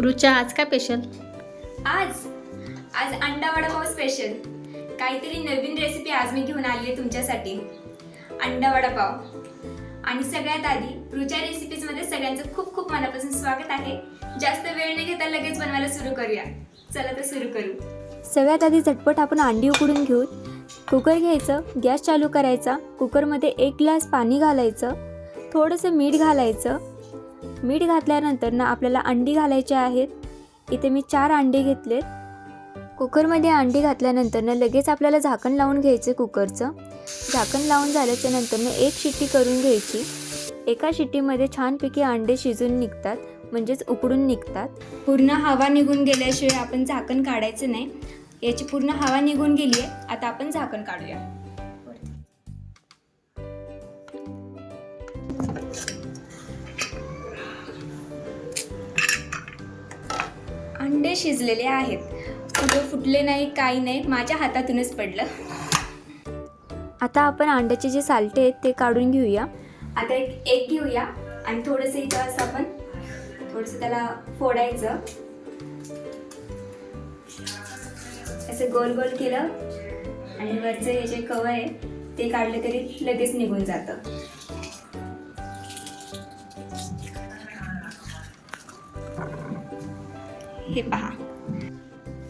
रुचा आज काय स्पेशल आज? आज अंडा वडापाव स्पेशल काहीतरी नवीन रेसिपी आज मी घेऊन आली आहे तुमच्यासाठी. अंडा वडापाव आणि सगळ्यात आधी रुचा रेसिपीजमध्ये सगळ्यांचं खूप खूप मनापासून स्वागत आहे. जास्त वेळ न घेता लगेच बनवायला सुरू करूया. चला तर सुरू करू. सगळ्यात आधी झटपट आपण अंडी उकडून घेऊ. कुकर घ्यायचं गॅस चालू करायचा कुकरमध्ये एक ग्लास पाणी घालायचं थोडंसं मीठ घालायचं मीठ घातल्यानंतर ना आपल्याला अंडी घालायची आहेत. इथे मी चार अंडे घेतलेत. कुकरमध्ये अंडी घातल्यानंतर ना लगेच आपल्याला झाकण लावून घ्यायचं कुकरचं. झाकण लावून झाल्याच्यानंतर ना एक शिट्टी करून घ्यायची. एका शिट्टीमध्ये छानपैकी अंडे शिजून निघतात म्हणजेच उकडून निघतात. पूर्ण हवा निघून गेल्याशिवाय आपण झाकण काढायचं नाही. याची पूर्ण हवा निघून गेली आहे आता आपण झाकण काढूया. अंडे शिजलेले आहेत. कुठं फुटले नाही काही नाही माझ्या हातातूनच पडलं. आता आपण अंड्याचे जे सालटे आहेत ते काढून घेऊया. आता एक एक घेऊया आणि थोडंसं इथं असं आपण थोडंसं त्याला फोडायचं. असं गोल गोल केलं आणि वरचं हे जे कवर आहे ते काढलं तरी लगेच निघून जातं. हे पहा.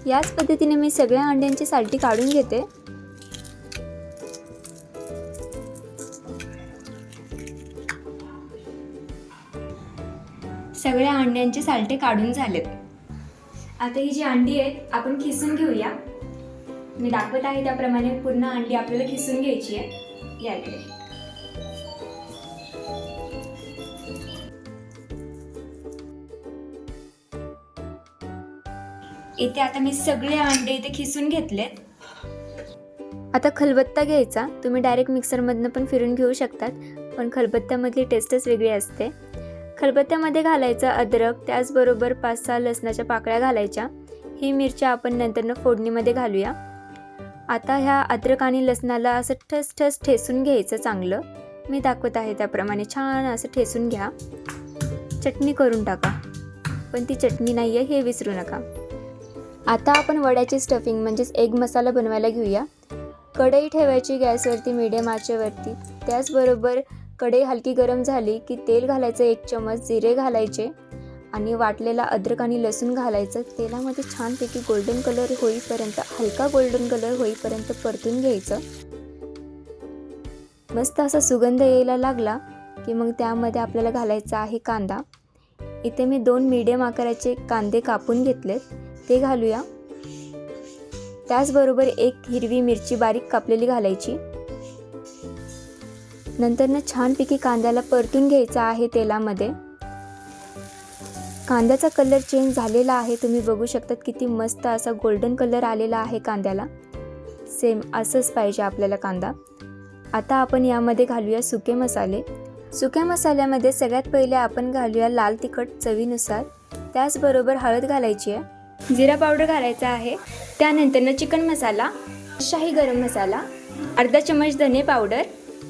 याच पद्धतीने मी सगळ्या अंड्यांची सालटी काढून घेते. सगळ्या अंड्यांचे सालटे काढून झालेत. आता ही जी अंडी आहेत आपण खिसून घेऊया. मी दाखवत आहे त्याप्रमाणे पूर्ण अंडी आपल्याला खिसून घ्यायची आहे. या इथे आता मी सगळे अंडे इथे खिसून घेतलेत. आता खलबत्ता घ्यायचा. तुम्ही डायरेक्ट मिक्सरमधनं पण फिरून घेऊ शकतात पण खलबत्त्यामधली टेस्टच वेगळी असते. खलबत्त्यामध्ये घालायचं अद्रक त्याचबरोबर पाच सहा लसणाच्या पाकळ्या घालायच्या. ही मिरच्या आपण नंतरनं फोडणीमध्ये घालूया. आता ह्या अद्रक आणि लसणाला असं ठस ठस ठेसून घ्यायचं चांगलं. मी दाखवत आहे त्याप्रमाणे छान असं ठेसून घ्या. चटणी करून टाका. पण ती चटणी नाही आहे हे विसरू नका. आता आपण वड्याची स्टफिंग म्हणजेच एग मसाला बनवायला घेऊया. कढई ठेवायची गॅसवरती मिडियम आचेवरती. त्याचबरोबर कढई हलकी गरम झाली की तेल घालायचं एक चमच जिरे घालायचे आणि वाटलेला अद्रक आणि लसूण घालायचं. तेलामध्ये छानपैकी गोल्डन कलर होईपर्यंत हलका गोल्डन कलर होईपर्यंत परतून घ्यायचं. मस्त असा सुगंध यायला लागला की मग त्यामध्ये आपल्याला घालायचा आहे कांदा. इथे मी दोन मीडियम आकाराचे कांदे कापून घेतलेत. ते घालूया. त्याचबरोबर एक हिरवी मिरची बारीक कापलेली घालायची. नंतरनं छानपैकी कांद्याला परतून घ्यायचा आहे तेलामध्ये. कांद्याचा कलर चेंज झालेला आहे. तुम्ही बघू शकतात किती मस्त असा गोल्डन कलर आलेला आहे कांद्याला. सेम असंच पाहिजे आपल्याला कांदा. आता आपण यामध्ये घालूया सुके मसाले. सुक्या मसाल्यामध्ये सगळ्यात पहिले आपण घालूया लाल तिखट चवीनुसार. त्याचबरोबर हळद घालायची आहे. जिरा पावडर घालायचा आहे. त्यानंतरनं चिकन मसाला शाही गरम मसाला अर्धा चमच धने पावडर.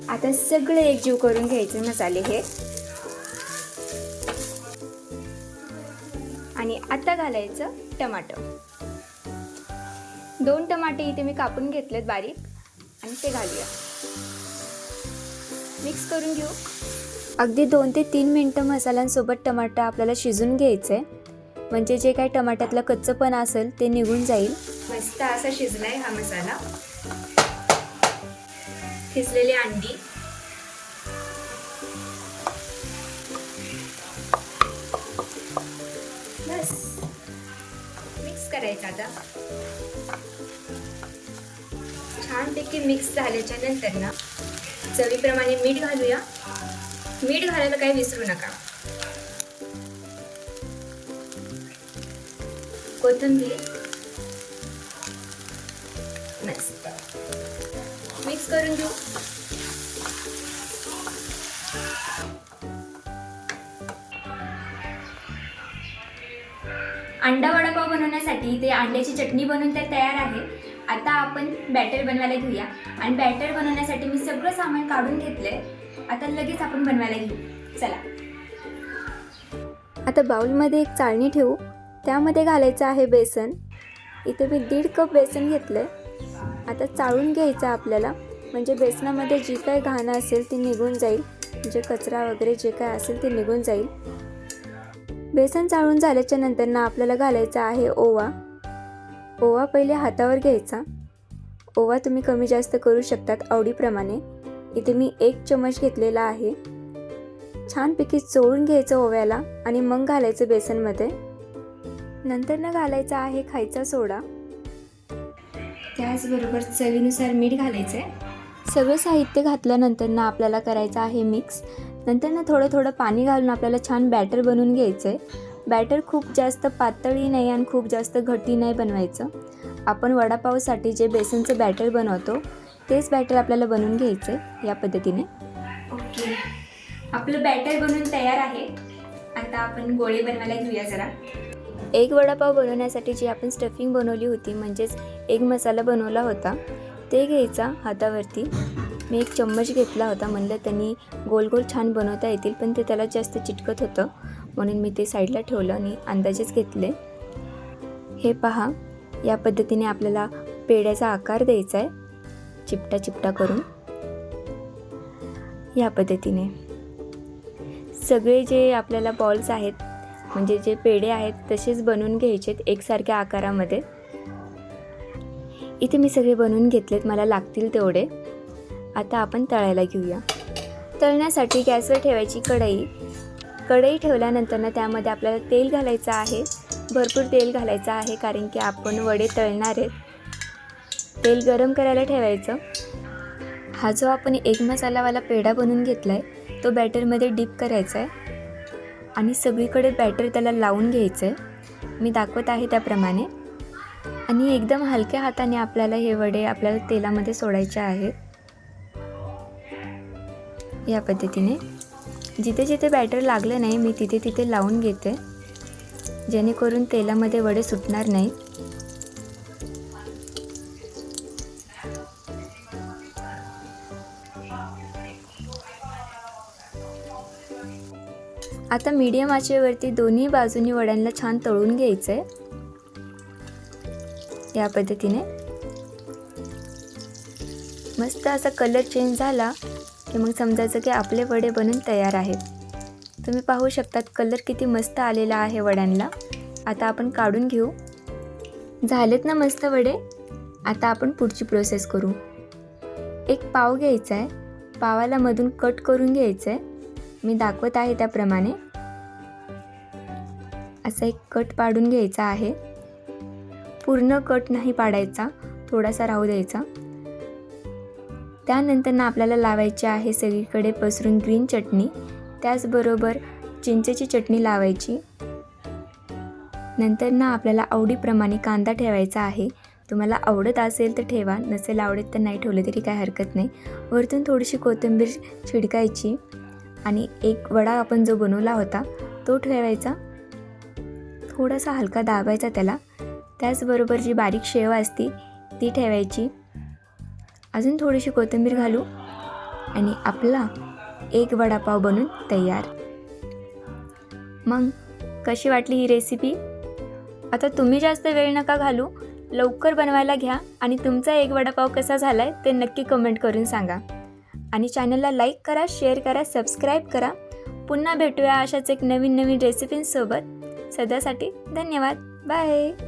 आता सगळे एकजीव करून घ्यायचे मसाले हे. आणि आता घालायचं टमाटर. दोन टमाटे इथे मी कापून घेतलेत बारीक. आणि ते घालूया. मिक्स करून घेऊ. अगदी दोन ते तीन मिनटं मसाल्यांसोबत टमाटर आपल्याला शिजून घ्यायचं. आहे म्हणजे जे काही टमाट्यातलं कच्चंपणा असेल ते निघून जाईल. मस्त असा शिजलाय हा मसाला. खिसलेली अंडी. बस. मिक्स करायचं आता. छानपैकी मिक्स झाल्याच्यानंतर ना चवीप्रमाणे मीठ घालूया. मीठ घालायला काही विसरू नका. कोथिंबीर. मस्त. मिक्स करून घेऊ. अंडा वडापाव बनवण्यासाठी ते अंड्याची चटणी बनवून तर तयार आहे. आता आपण बॅटर बनवायला घेऊया. आणि बॅटर बनवण्यासाठी मी सगळं सामान काढून घेतलंय. आता लगेच आपण बनवायला घेऊ. चला. आता बाउलमध्ये एक चाळणी ठेवू. त्यामध्ये घालायचं आहे बेसन. इथे मी दीड कप बेसन घेतलं आहे आता चाळून घ्यायचं आपल्याला. म्हणजे बेसनामध्ये जी काही घाणं असेल ती निघून जाईल. म्हणजे कचरा वगैरे जे काय असेल ते निघून जाईल. बेसन चाळून झाल्याच्यानंतर ना आपल्याला घालायचा आहे ओवा. ओवा पहिले हातावर घ्यायचा. ओवा तुम्ही कमी जास्त करू शकतात आवडीप्रमाणे. इथे मी एक चमच घेतलेला आहे. छानपैकी चोळून घ्यायचं ओव्याला आणि मग घालायचं बेसनमध्ये. नंतर ना घालायचा आहे खायचा सोडा. त्याचबरोबर चवीनुसार मीठ घालायचं आहे सगळं साहित्य घातल्यानंतर ना आपल्याला करायचं आहे मिक्स नंतर ना थोडं थोडं पाणी घालून आपल्याला छान बॅटर बनवून घ्यायचं आहे बॅटर खूप जास्त पातळी नाही आणि खूप जास्त घट्टी नाही बनवायचं. आपण वडापावसाठी जे बेसनचं बॅटर बनवतो तेच बॅटर आपल्याला बनवून घ्यायचं आहे या पद्धतीने. ओके. आपलं बॅटर बनवून तयार आहे. आता आपण गोळे बनवायला घेऊया जरा. एग वडापाव बनवण्यासाठी जी आपण स्टफिंग बनवली होती म्हणजेच एग मसाला बनवला होता ते घ्यायचा हातावरती. मी एक चम्मच घेतला होता म्हणलं त्यांनी गोल गोल छान बनवता येतील पण ते त्याला जास्त चिटकत होतं. म्हणून मी ते साईडला ठेवलं आणि अंदाजेच घेतले. हे पहा या पद्धतीने आपल्याला पेड्याचा आकार द्यायचा आहे चिपटा चिपटा करून. या पद्धतीने. सगळे जे आपल्याला बॉल्स आहेत म्हणजे जे पेढे आहेत तसेच बनवून घ्यायचेत एकसारख्या आकारामध्ये. इथे मी सगळे बनवून घेतलेत मला लागतील तेवढे. आता आपण तळायला घेऊया. तळण्यासाठी गॅसवर ठेवायची कढई. कढई ठेवल्यानंतर ना त्यामध्ये आपल्याला तेल घालायचं आहे. भरपूर तेल घालायचं आहे कारण की आपण वडे तळणार आहेत. तेल गरम करायला ठेवायचं. हा जो आपण एक मसालावाला पेढा बनवून घेतला आहे तो बॅटरमध्ये डीप करायचा आहे. आणि सगळीकडे बॅटर त्याला लावून घ्यायचं आहे मी दाखवत आहे त्याप्रमाणे. आणि एकदम हलक्या हाताने आपल्याला हे वडे आपल्याला तेलामध्ये सोडायचे आहेत. या पद्धतीने. जिथे जिथे बॅटर लागलं नाही मी तिथे तिथे लावून घेते. जेणेकरून तेलामध्ये वडे सुटणार नाहीत आता मीडियम आचेवरती दोन्ही बाजूनी वड्यांना छान तळून घ्यायचं. आहे या पद्धतीने. मस्त असा कलर चेंज झाला की मग समजायचं की आपले वडे बनून तयार आहेत. तुम्ही पाहू शकतात कलर किती मस्त आलेला आहे वड्यांना. आता आपण काढून घेऊ. झालेत ना मस्त वडे? आता आपण पुढची प्रोसेस करू. एक पाव घ्यायचा आहे पावाला मधून कट करून घ्यायचं आहे मी दाखवत आहे त्याप्रमाणे. असा एक कट पाडून घ्यायचा आहे. पूर्ण कट नाही पाडायचा थोडासा राहू द्यायचा. त्यानंतर ना आपल्याला लावायची आहे सगळीकडे पसरून ग्रीन चटणी. त्याचबरोबर चिंचेची चटणी लावायची. नंतर ना आपल्याला आवडीप्रमाणे कांदा ठेवायचा आहे. तुम्हाला आवडत असेल तर ठेवा नसेल आवडत तर नाही ठेवलं तरी काय हरकत नाही. वरतून थोडीशी कोथिंबीर छिडकायची. आणि एक वडा आपण जो बनवला होता तो ठेवायचा. थोडासा हलका दाबायचा त्याला. त्याचबरोबर जी बारीक शेव असती ती ठेवायची. अजून थोडीशी कोथिंबीर घालू आणि आपला एक वडापाव बनून तयार. मग कशी वाटली ही रेसिपी आता तुम्ही जास्त वेळ नका घालू. लवकर बनवायला घ्या आणि तुमचा एक वडापाव कसा झाला आहे ते नक्की कमेंट करून सांगा. आणि चॅनलला लाईक करा शेअर करा सबस्क्राईब करा. पुन्हा भेटूया अशाच एक नवीन नवीन रेसिपींसोबत सध्यासाठी धन्यवाद. बाय.